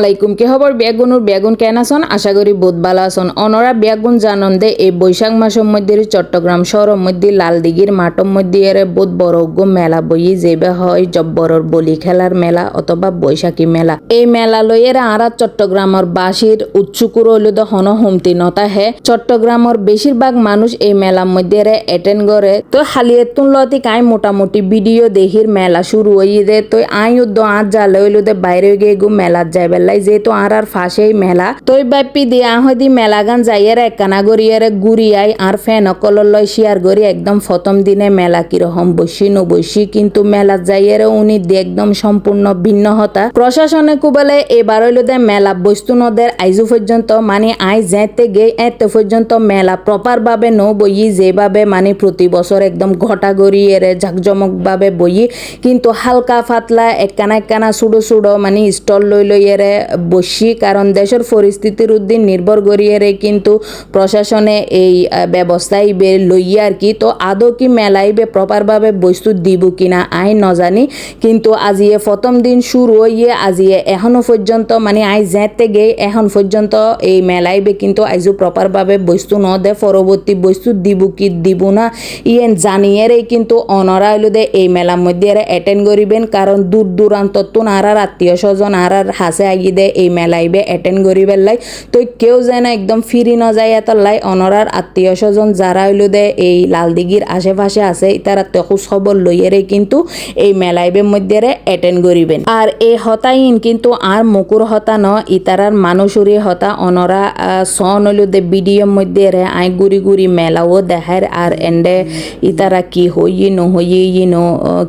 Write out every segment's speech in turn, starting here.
লই চট্টগ্রাম মধ্যে মধ্যে এর বড় মেলা যেবে হয়, জব্বরের বলি খেলার মেলা অথবা বৈশাখী মেলা। এই মেলা লইয়ের আরা চট্টগ্রামের বাসির উৎসুকুর হইল হন হুমতি নতা হে। চট্টগ্রামের বেশিরভাগ মানুষ এই মেলার মধ্যে অ্যাটেন্ড করে। তো হালিয়ে তুলতি কাই মোটামুটি ভিডিও দেখির মেলা শুরু হয়ে দে। তো আই উদ্দ আর জালে হইল দে বাইরে গিয়ে গু মেলাত যাই বেলাই যেহেতু আর আর ফাঁসেই মেলা। তই ব্যাপী দিয়ে আহদি মেলা গান যাইয়ের একখানা গড়িয়ারে গুড়ি আই আর ফ্যান অকলর লয় শিয়ার গড়ি একদম প্রথম দিনে মেলা কীরকম বসি নবসি কিন্তু মেলাত যাইয়ের উনি একদম সম্পূর্ণ ভিন্ন হতা প্রশাসনে কুবলে এবার হইল দে মেলা বস্তু নদের আইজু পর্যন্ত মানে আই যেতে গে এতে পর্যন্ত মেলা প্রপার ভাবে ন বই যেভাবে মানে প্রতি বছর একদম ঘটা গড়িয়ে ঝাকজমক ভাবে বই কিন্তু হালকা ফাতলা একখানা একখানা সুডো সুডো মানে স্টল লই লইয়েরে বসি কারণ দেশের পরিস্থিতির উদ্দিন নির্ভর করিয়েরে কিন্তু প্রশাসনে এই ব্যবস্থাই বে লইয়া আর কি, তো আদৌ কি মেলাইবে প্রপারভাবে বস্তু দিব কিনা আই নজানি। কিন্তু আজিয়ে প্রথম দিন শুরু হইয়ে আজিয়ে এখনও পর্যন্ত মানে আই যেতে গে এখন পর্যন্ত এই মেলাইবে কিন্তু আইজু প্রপারভাবে বস্তু ন দে পরবর্তী বস্তু দিব কি দিব না, ইয়েন জানিয়েরে কিন্তু অনরা হইল দে এই মেলার মধ্যে অ্যাটেন্ড করিবেন কারণ দূর দূরান্ত তুন আর আত্মীয় স্বজন আর আর হাসে আগি দে, এই মেলাইবে অ্যাটেন্ড করিবেন লাই তো কেউ যেন একদম ফিরি ন যায় এত লাই অনরার আত্মীয় স্বজন যারা হইল দে, এই লালদিঘির আশেপাশে আছে তারা তখুস খবর লইয়েরে কিন্তু এই মেলাইবের মধ্যে অ্যাটেন্ড করিবেন আর এই হতাইন কিন্তু আর মুকুর হতা ন ইতারার মানুষুরি হতা অনরা সন হইল দে ভিডিওর মধ্যে রে আই গুড়ি গুড়ি মেলাও দেখার আর এন্ডে ইতারা কি হইয়ে ন হইয়ে ন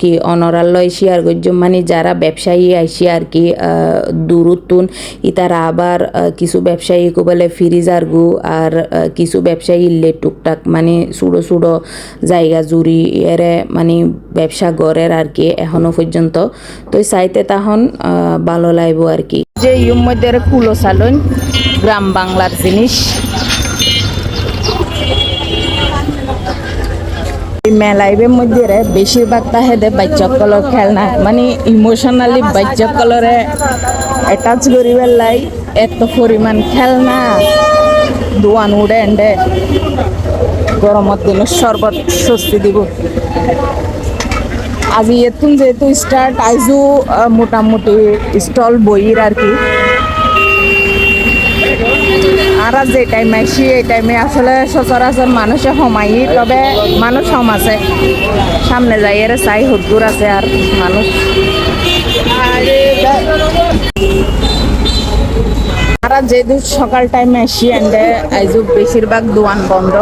কি অনরালয় শিয়ার গজ্য মানে যারা ব্যবসায়ী আইসি আর কি দূরত্বন, ইতারা আবার কিছু ব্যবসায়ী কো বলে ফিরিজার গু আর কিছু ব্যবসায়ী ইল্লে টুকটাক মানে সুড়ো সুড়ো জায়গা জুড়ি এরে মানে ব্যবসা গড়ের আর কি এখনও পর্যন্ত। তো চাইতে তখন ভালো লাগবো আর কি। যে ইউম মধ্যে কুলো সালন, গ্রাম বাংলার জিনিস। মেলাইবের মধ্যে রে বেশিরভাগ তাহে দে বাচ্চাসকলের খেলনা মানে ইমোশনালি বাচ্চাসকলরে অ্যাটাচ করিবার লাই এত পরিমাণ খেলনা দোয়ান উড়ে এন্ডে গরমের দিনে শরবত স্বস্তি দিব। আজি এতুন যেহেতু স্টার্ট আইজু মোটামুটি স্টল বইয়ের আর কি। আর আজ যে টাইমে আইসি এই টাইমে আসলে সচরাচর মানুষে সমাই তবে মানুষ সম আছে সামনে যাই, এর চাই হুদ্দুর আছে আর মানুষ। আর আজ যেহেতু সকাল টাইমে আসি এন্ডে আইজু বেশিরভাগ দোয়ান বন্ধ।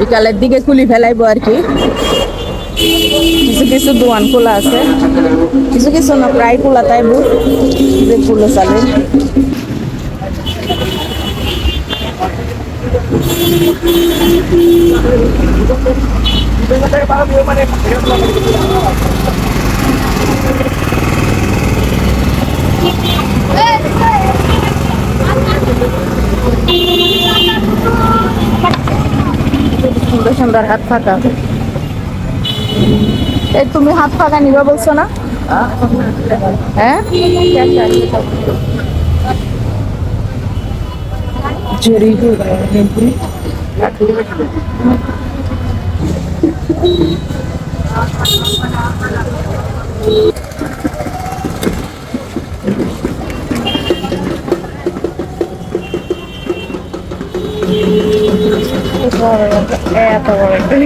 বিকালের দিকে খুলি ফেলাইব আর কি। কিছু কিছু দোয়ান খোলা আছে। কিছু কিছু না, প্রায় খোলা তাই যে খুলে চালে। সুন্দর সুন্দর হাত ফাঁকা এই তুমি হাত ফাঁকা নিবা বলছো না? হ্যাঁ? জরি এত বড় একটা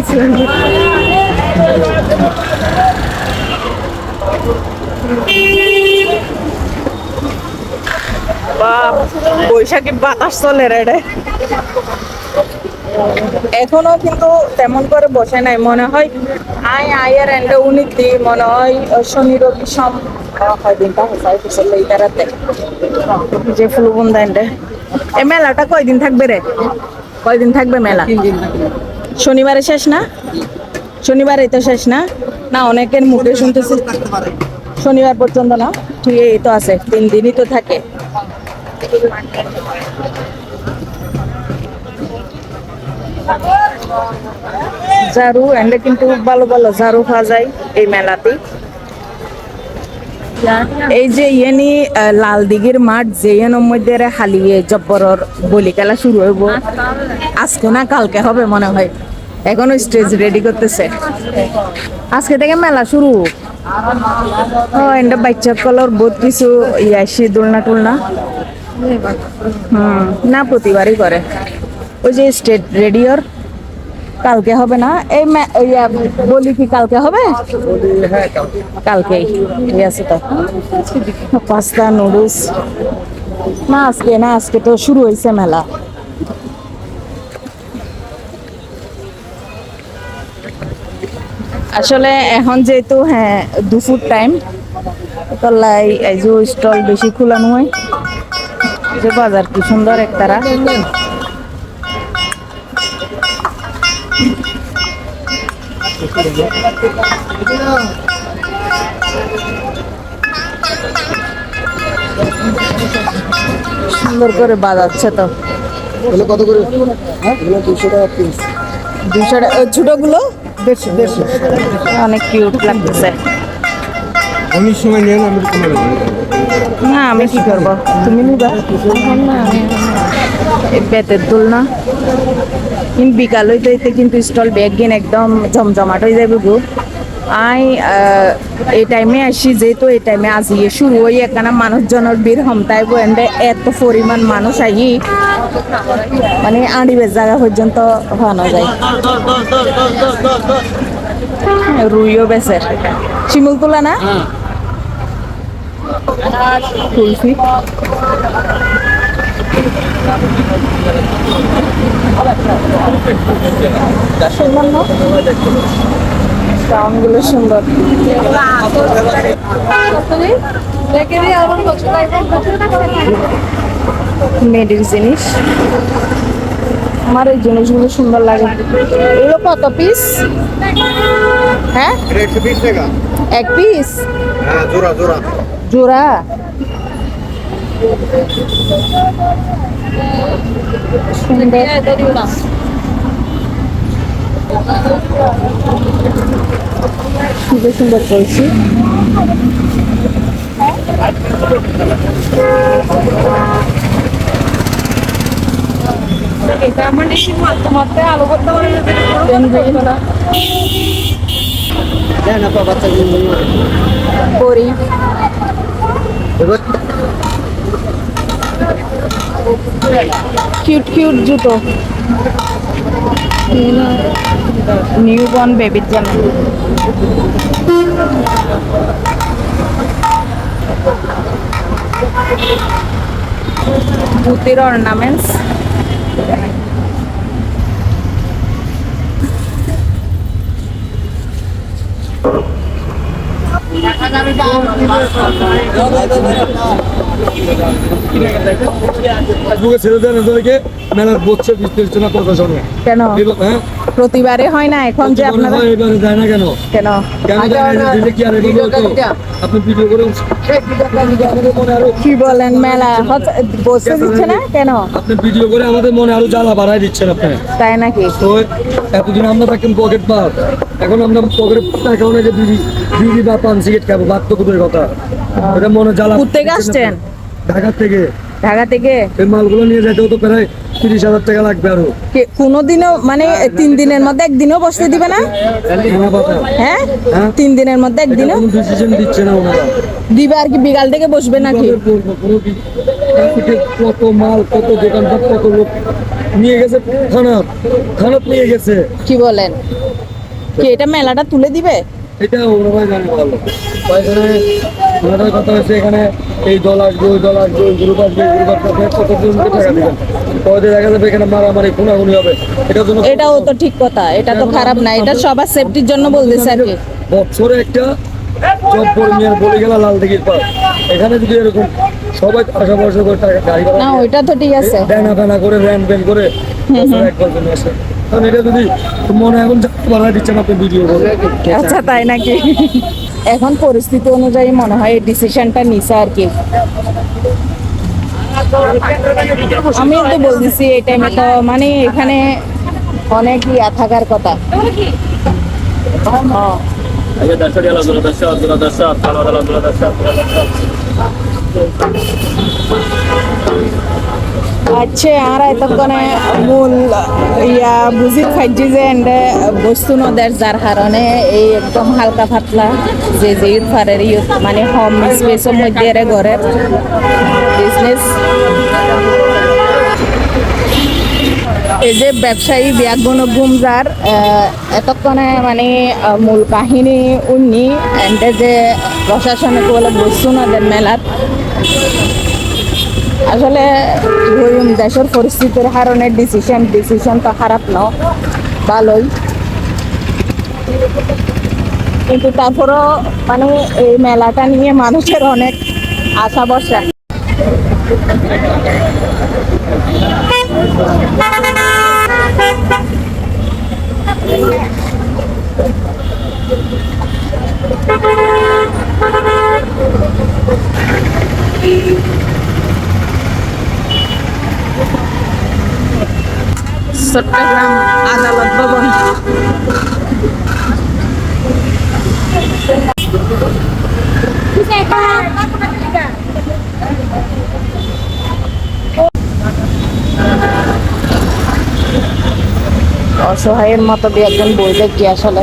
বাপ বৈশাখী বাতাস চলে রে রে। এখনও কিন্তু তেমন করে বসে নাই মনে হয় আয় আয়ের এন্ডে উনিতি মনে হয় শনি রবি সম হয় দিনটা ইতারাতে যে ফুলবন্ধা এন্ডে এ মেলাটা কয়দিন থাকবে রে? কয়দিন থাকবে মেলা? শনিবারে শেষ না? শনিবারে তো শেষ না? না অনেকের মুখে শুনতেছি। শনিবার পর্যন্ত না? ঠিক এই তো আছে তিন দিনই তো থাকে। ঝাড়ু এন্ডে কিন্তু ভালো ভালো ঝাড়ু পাওয়া যায় এই মেলাতে এই যে ইয়েনি লাল দিঘির মাঠ, যে এনের মধ্যে হালিয়ে জব্বরর বলি খেলা শুরু হইব। আজকে না কালকে হবে মনে হয়। এখনও স্টেজ রেডি করতেছে। আজকে থেকে মেলা শুরু। ও এন্ডা বাচ্চা কলর বহুত কিছু ইয়াসি দোলনা টুলনা। হুম। না, প্রতিবারই করে। ওই যে স্টেট রেডিওর, কালকে হবে না? এই বলি কি কালকে হবে? কালকেই, ঠিক আছে তো। Pasta, noodles. না, আজকে না, আজকে তো শুরু হয়েছে মেলা। আসলে এখন যেহেতু হ্যাঁ দুপুর টাইম তলাই এই যে স্টল বেশি খোলানো হয়। যে বাজার কি সুন্দর একতারা সুন্দর করে বাজাচ্ছে তো। কত করে? হ্যাঁ? দুশো টাকা পিস দুশো টাকা ছোটগুলো? দেড়শো দেড়শো। অনেক কিউট লাগতেছে। অনেক সময় নেন আমি না, আমি কি করব? তুমি নিবা? বেতের দুল না। কিন্তু বিকাল হইতে কিন্তু স্টল ব্যাগ গিন একদম জমজমাট হয়ে যাবে গো। আই এই টাইমে আসি, যেহেতু এই টাইমে আজিয়ে শুরু হই এখানে মানুষজনের ভিড় হমতাই বন্ধে এত পরিমাণ মানুষ আহি মানে আড়িবের জায়গা পর্যন্ত ভানো যায়। রুইও বেসের শিমুল তোলা না কুলফি সুন্দর না? সুন্দর। মেয়েদের জিনিস। আমার এই জিনিসগুলো সুন্দর লাগে। এগুলো কত পিস হ্যাঁ? এক পিস হ্যাঁ জোড়া জোড়া জোড়া সুন্দর সুন্দর সুন্দর চলছি দেন আপনার বাচ্চা করি এবার কিউট কিউট জুতো। নিউ বর্ন বেবির জন্য। পুতির অর্নামেন্টস দেখা যাবে ফেসবুকে ছেড়ে দেন এদেরকে। মেলার বসছে প্রশাসনে কেন? হ্যাঁ? প্রতিবারে হয় না এখন যে আপনারা এবারে যায় না কেন? কেন? কেন যায় না? দিলে কি আর আপনি ভিডিও করে কি বলেন মেলা? বসতে দিচ্ছে না? কেন? আপনি ভিডিও করে আমাদের মনে আরও জ্বালা বাড়াই দিচ্ছেন আপনি। তাই নাকি? তো এতদিন আমরা পকেট পার এখন আমরা পকেটে বিড়ি বিড়ি বা পান সিগারেট খাব দূরের কথা। এটা মনে জ্বালা কোত্থেকে আসছেন? ঢাকা থেকে। ঢাকা থেকে? এই মালগুলো নিয়ে যেতেও তো প্রায় তিরিশ হাজার টাকা লাগবে আরও। কোনোদিনও মানে তিন দিনের মধ্যে একদিনও বসতে দিবে না? হ্যাঁ হ্যাঁ। তিন দিনের মধ্যে একদিনও? ডিসিশন দিচ্ছে না ওনারা। দিবে আর কি বিকাল থেকে বসবে নাকি? কত মাল কত দোকানপাট কত লোক নিয়ে গেছে থানা থানাত নিয়ে গেছে। কি বলেন? কি এটা মেলাটা তুলে দিবে? এটা ওনারাই জানে ভালো। তো এখানে ওনাদের কথা হচ্ছে এখানে এই দল আসবে ওই দল আসবে ওই গ্রুপ আসবে গ্রুপ আসবে কতজনকে টাকা দিবেন? পরে দেখা যাবে এখানে মারামারি খুনাখুনি হবে। এটার জন্য এটাও তো ঠিক কথা এটা তো খারাপ না এটা সবার সেফটির জন্য বলতেছে আর কি। বছরে একটা জব পরিমিয়ার বলে গেল লাল দিঘির পার এখানে যদি এরকম সবাই আশা ভরসা করে টাকা গাড়ি না ওইটা তো ঠিক আছে। দেনা ফেনা করে র্যান ব্যান করে একবার আসে। কারণ এটা যদি মনে এখন পারা দিচ্ছেন আপনি ভিডিও করে আচ্ছা তাই নাকি? এখন পরিস্থিতি অনুযায়ী মনে হয় এই ডিসিশনটা নিছে আর কি। আমি তো বলতেছি এই টাইমে তো মানে এখানে অনেক ইয়া থাকার কথা। হ্যাঁ। আচ্ছা আর এতক্ষণে মূল, ইয়া বুঝি খাইছি যে এন্ডে বস্তু নদের যার কারণে এই একদম হালকা পাতলা যে যে ইউথ ফারের ইউথ মানে হোম স্পেসের মধ্যে এর ঘরের বিজনেস এই যে ব্যবসায়ী ব্যাগুন গুমজার এতক্ষণে মানে মূল কাহিনী উনি এন্ডে যে প্রশাসনে বলে বস্তু নদের মেলার আসলে দেশের পরিস্থিতির কারণে ডিসিশন ডিসিশন তো খারাপ ন, ভালোই। কিন্তু তারপরও মানে এই মেলাটা নিয়ে মানুষের অনেক আশা ভরসা। চট্টগ্রাম আদালত ভবন। অসহায়ের মতো দিয়ে একজন বই দেখি আসলে।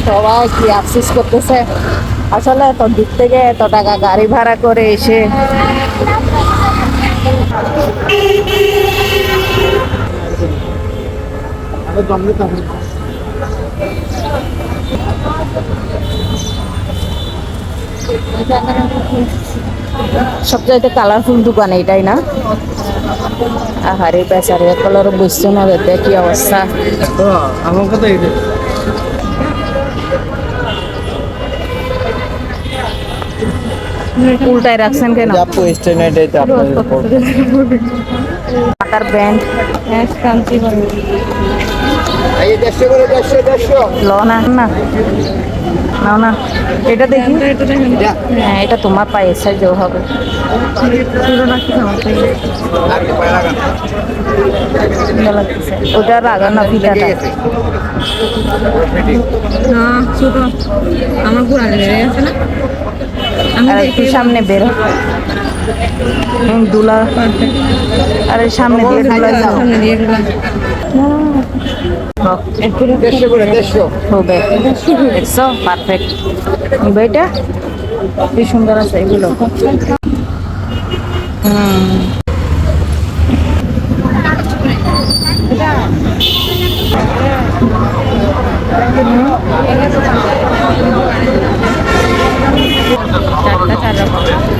সবাই কি আফসোস করতেছে? আসলে এত দূর থেকে এত টাকা গাড়ি ভাড়া করে এসে সবচাইতে কালারফুল দোকান এইটাই না? আহারে বেচারে কালার বুঝছ না দেখতে কি অবস্থা? আমার কথা এই উল্টায় রাখছেন কেন আপু স্টেশনের ডেতে আপনাদের ব্যান্ড এই দেড়শো করে দেড়শো দেড়শো। ল না না। নাও না এটা দেখি। হ্যাঁ এটা তোমার পায়ের সাইজেও হবে। ওটা রাগানো আমার পুরানো লেগে গেছে। না আর একটু সামনে বেরো। দুলা। আরে সামনে দিয়ে দুলা যাও সামনে দিয়ে দিলাম দেড়শো করে দেড়শো হবে। দেখছ পারফেক্ট বইটা কি সুন্দর আছে এগুলো? হুম। চারটা চার রকম।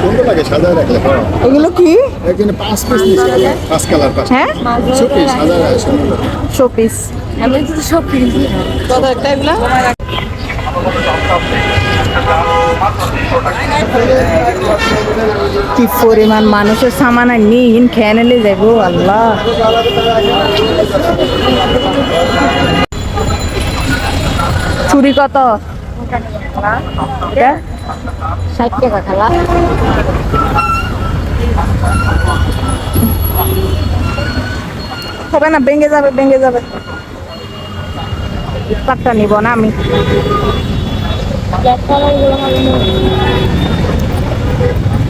সুন্দর লাগে সাদা রাখলে? এগুলো কি? এখানে পাঁচ পিস নিচ্ছে পাঁচ কালার পাঁচ হ্যাঁ? সাদা শোপিস আমি তো সব কিনছি কত একটা এগুলো? কি পরিমাণ মানুষের সামান আর নিন খেয়ে নিলে যাব আল্লাহ। চুরি কত? এটা? ষাট টাকা খালা হবে না, ভেঙে যাবে ভেঙে যাবে পাটটা নিব না আমি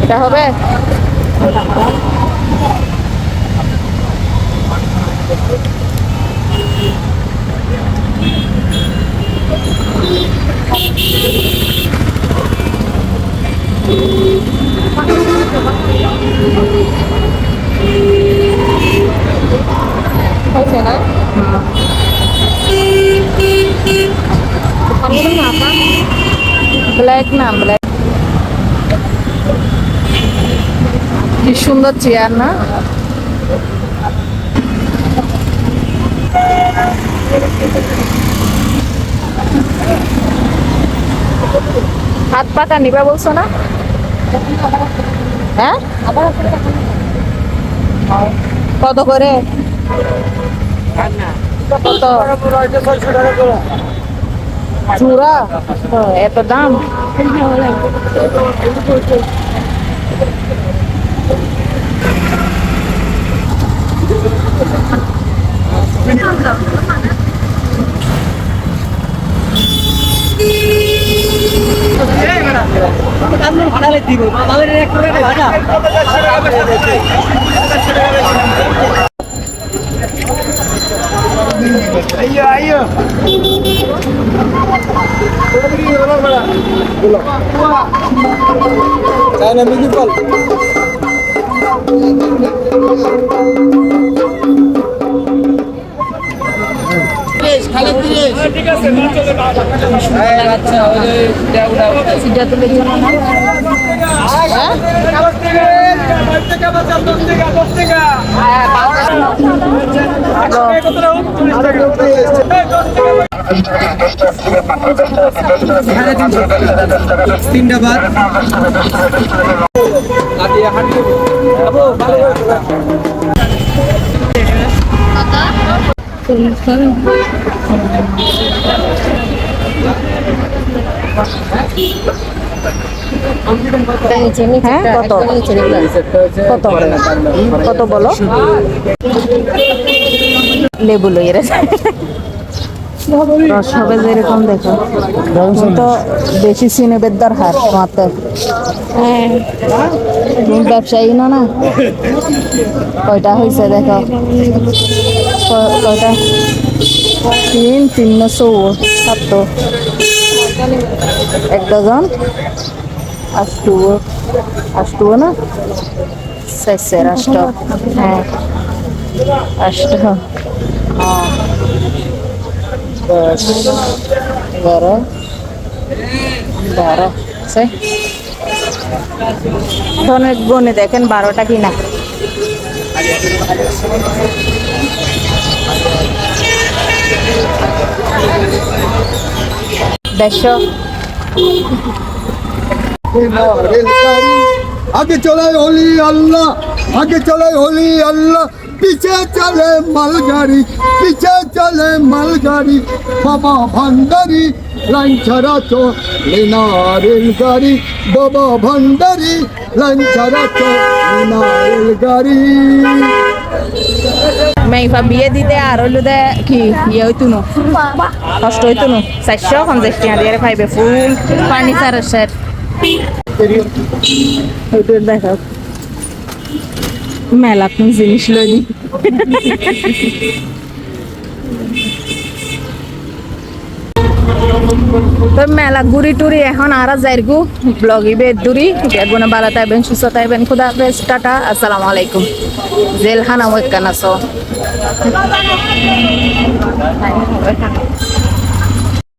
এটা হবে না কি সুন্দর চেয়ার না? হাত পাকা নিবা বলছো না? হ্যাঁ? কত করে? কত? চূড়া ও, এত দাম China musical সিটা তুলে না হ্যাঁ তিনটা বাদ। হ্যাঁ কত? কত? কত বলো? লেবু লই রে রস হবে যেরকম দেখো। তো বেশি সিনেবের দরকার তোমার তো হ্যাঁ। তুমি ব্যবসায়ী না না? কয়টা হয়েছে দেখো? কয়টা? তিন তিন চৌ সাত এক ডজন? আষ্টু আষ্টু না? শেষের আষ্ট হ্যাঁ। আষ্ট। হ্যাঁ। দশ এগারো বারো সে অনেক গনে দেখেন বারোটা কিনা দেড়শো আগে চলে হলি আল্লাহ আগে চলে হলি আল্লাহ পিছে চলে মালগাড়ি পিছে চলে মালগাড়ি বাবা ভান্ডারি লাইন ছাড়া তো লেনা রেলগাড়ি বাবা ভান্ডারি লাইন ছাড়া তো লেনা রেলগাড়ি মেইফা বিয়ে দিতে আর হইল দে কি ইয়ে হইতো নো কষ্ট হইতো নো চারশো পঞ্চাশ টাকা দিয়ে পাইবে ফুল ফার্নিচারের সেট ওইটা দেখো মেলা কোন জিনিস লই তো মেলা ঘুরি টুরি এখন আর যাইরগু, ব্লগ ইবে দূরি। বেগুনে বালা তাইবেন, সুস্থ তাইবেন। খুদা হাফেজ, টাটা, আসসালামু আলাইকুম। জেলখানা ওয়েকান আছো